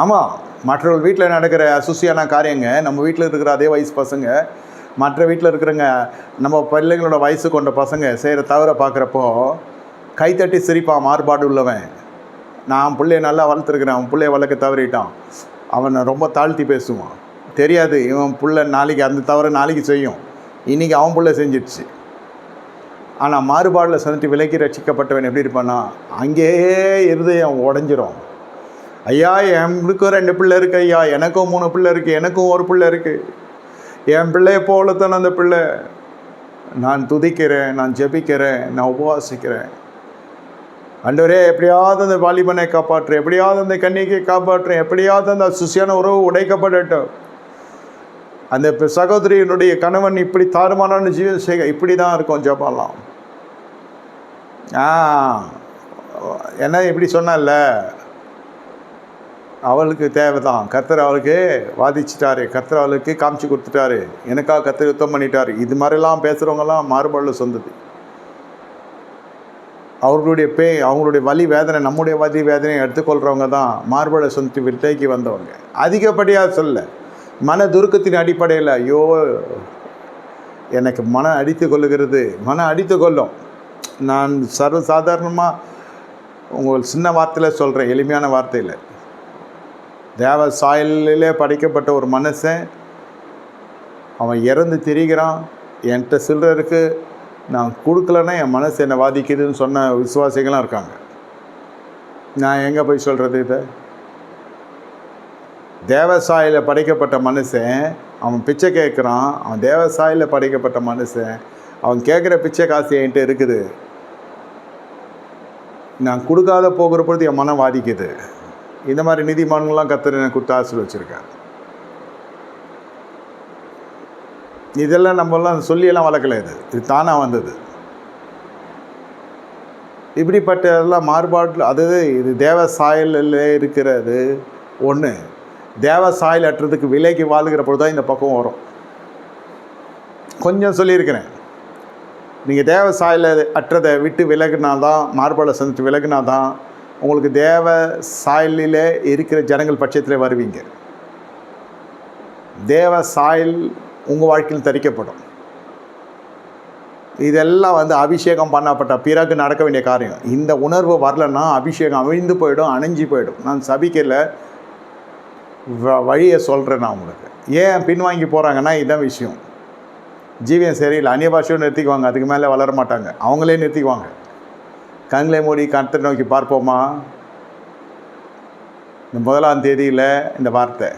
ஆமாம் மற்றவர்கள் வீட்டில் நடக்கிற அசுசியான காரியங்க நம்ம வீட்டில் இருக்கிற அதே வயசு பசங்க மற்ற வீட்டில் இருக்கிறவங்க நம்ம பிள்ளைங்களோட வயசு கொண்ட பசங்க செய்கிற தவிர பார்க்குறப்போ கைத்தட்டி சிரிப்பான் மாறுபாடு உள்ளவன். நான் பிள்ளைய நல்லா வளர்த்துருக்குறேன் அவன் பிள்ளைய வளர்க்க தவறிட்டான். அவனை ரொம்ப தாழ்த்தி பேசுவான். தெரியாது இவன் புள்ள நாளைக்கு அந்த தவறை நாளைக்கு செய்யும். இன்றைக்கி அவன் புள்ள செஞ்சிடுச்சு ஆனால் மாறுபாடில் சந்தித்து விலக்கி ரசிக்கப்பட்டவன் எப்படி இருப்பான்னா அங்கேயே இருதயம் உடஞ்சிரும். ஐயா எங்களுக்கும் ரெண்டு பிள்ளை இருக்கு ஐயா. எனக்கும் மூணு பிள்ளை இருக்குது எனக்கும் ஒரு பிள்ளை இருக்குது என் பிள்ளைய போல தானே அந்த பிள்ளை. நான் துதிக்கிறேன் நான் ஜெபிக்கிறேன் நான் உபவாசிக்கிறேன். அண்டவரே எப்படியாவது அந்த வாலிபனை காப்பாற்று எப்படியாவது அந்த கன்னிக்கை காப்பாற்றுறேன் எப்படியாவது அந்த சுசியான உறவு உடைக்கப்படட்டும். அந்த சகோதரியனுடைய சகோதரியினுடைய கணவன் இப்படி தாறுமாறான ஜீவன் செய்க இப்படி தான் இருக்கும் ஜபாலாம் ஆ என்ன இப்படி சொன்னல அவளுக்கு தேவைதான். கர்த்தர் அவளுக்கு வாதிச்சிட்டாரு. கர்த்தர் அவளுக்கு காமிச்சு கொடுத்துட்டாரு. எனக்காக கர்த்தர் யுத்தம் பண்ணிட்டாரு. இது மாதிரிலாம் பேசுகிறவங்கலாம் மாறுபாடு சொந்தது. அவர்களுடைய பே அவங்களுடைய வலி வேதனை நம்முடைய வலி வேதனையை எடுத்துக்கொள்கிறவங்க தான் மார்பட சொந்தி விட்டைக்கு வந்தவங்க. அதிகப்படியாக சொல்ல மன துருக்கத்தின் அடிப்படையில் ஐயோ எனக்கு மன அடித்து கொள்ளுகிறது. மன அடித்து கொள்ளும். நான் சர்வ சாதாரணமாக உங்கள் சின்ன வார்த்தையில் சொல்கிறேன் எளிமையான வார்த்தையில். தேவ சாயலிலே படைக்கப்பட்ட ஒரு மனுஷன் அவன் இறந்து திரிகிறான். என்கிட்ட சில்லறருக்கு நான் கொடுக்கலன்னா என் மனசு என்னை பாதிக்குதுன்னு சொன்ன விசுவாசிகளாம் இருக்காங்க. நான் எங்கே போய் சொல்கிறது இதை? தேவசாயில் படைக்கப்பட்ட மனுஷன் அவன் பிச்சை கேட்குறான். அவன் தேவசாயில் படைக்கப்பட்ட மனுஷன் அவன் கேட்குற பிச்சை காசு என்கிட்ட இருக்குது. நான் கொடுக்காத போகிற பொழுது என் மனம் பாதிக்குது இந்த மாதிரி நீதிமான்கள்லாம் கத்தர் எனக்கு கொடுத்து ஆசீர்வச்சிருக்கார் இதெல்லாம் நம்மலாம் சொல்லியெல்லாம் வளர்க்கல இது. இது தானாக வந்தது. இப்படிப்பட்ட எல்லாம் மாறுபாட்டில் அது இது தேவ சாயலில் இருக்கிறது. ஒன்று தேவ சாயல் அற்றதுக்கு விலைக்கு வாழ்கிற பொழுது தான் இந்த பக்கம் வரும். கொஞ்சம் சொல்லியிருக்கிறேன். நீங்கள் தேவ சாயல அற்றதை விட்டு விலகினாதான் மாறுபாடை சந்தித்து விலகினாதான் உங்களுக்கு தேவ சாயலில் இருக்கிற ஜனங்கள் பட்சத்தில் வருவீங்க. தேவ சாயல் உங்கள் வாழ்க்கையில் தரிக்கப்படும். இதெல்லாம் வந்து அபிஷேகம் பண்ணப்பட்ட பிறகு நடக்க வேண்டிய காரியம். இந்த உணர்வு வரலன்னா அபிஷேகம் அழிந்து போயிடும் அணைஞ்சு போயிடும். நான் சபிக்கல. வ- வழியை சொல்கிறேன் நான் உங்களுக்கு. ஏன் பின்வாங்கி போகிறாங்கன்னா இதுதான் விஷயம். ஜீவியம் சரியில்லை. அந்நிய பாஷையும் நிறுத்திக்குவாங்க. அதுக்கு மேலே வளர மாட்டாங்க. அவங்களே நிறுத்திக்குவாங்க. கண்களை மூடி கருத்தை நோக்கி பார்ப்போமா? இந்த முதலாம் தேதியில் இந்த வார்த்தை.